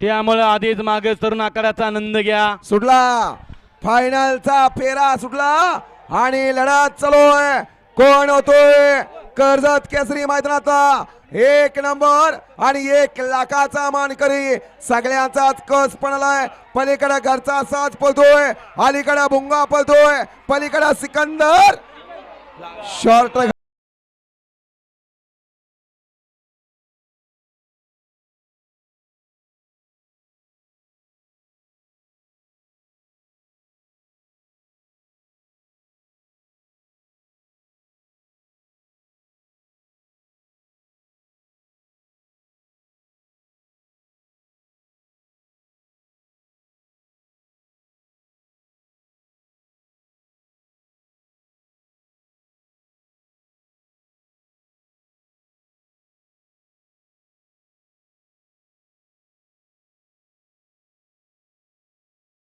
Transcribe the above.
त्यामुळे आधीच मागे तरुण आकाराचा आनंद घ्या. सुटला. फायनलचा फेरा सुटला आणि लढत चालूय कोण होतोय? कर्जत केसरी मैदानाचा एक नंबर आणि एक लाखाचा मानकरी. सगळ्यांचाच कस पणलाय पलीकडे घरचा साज पळतोय. अलीकडे भुंगा पळतोय. पलीकडे सिकंदर. शॉर्ट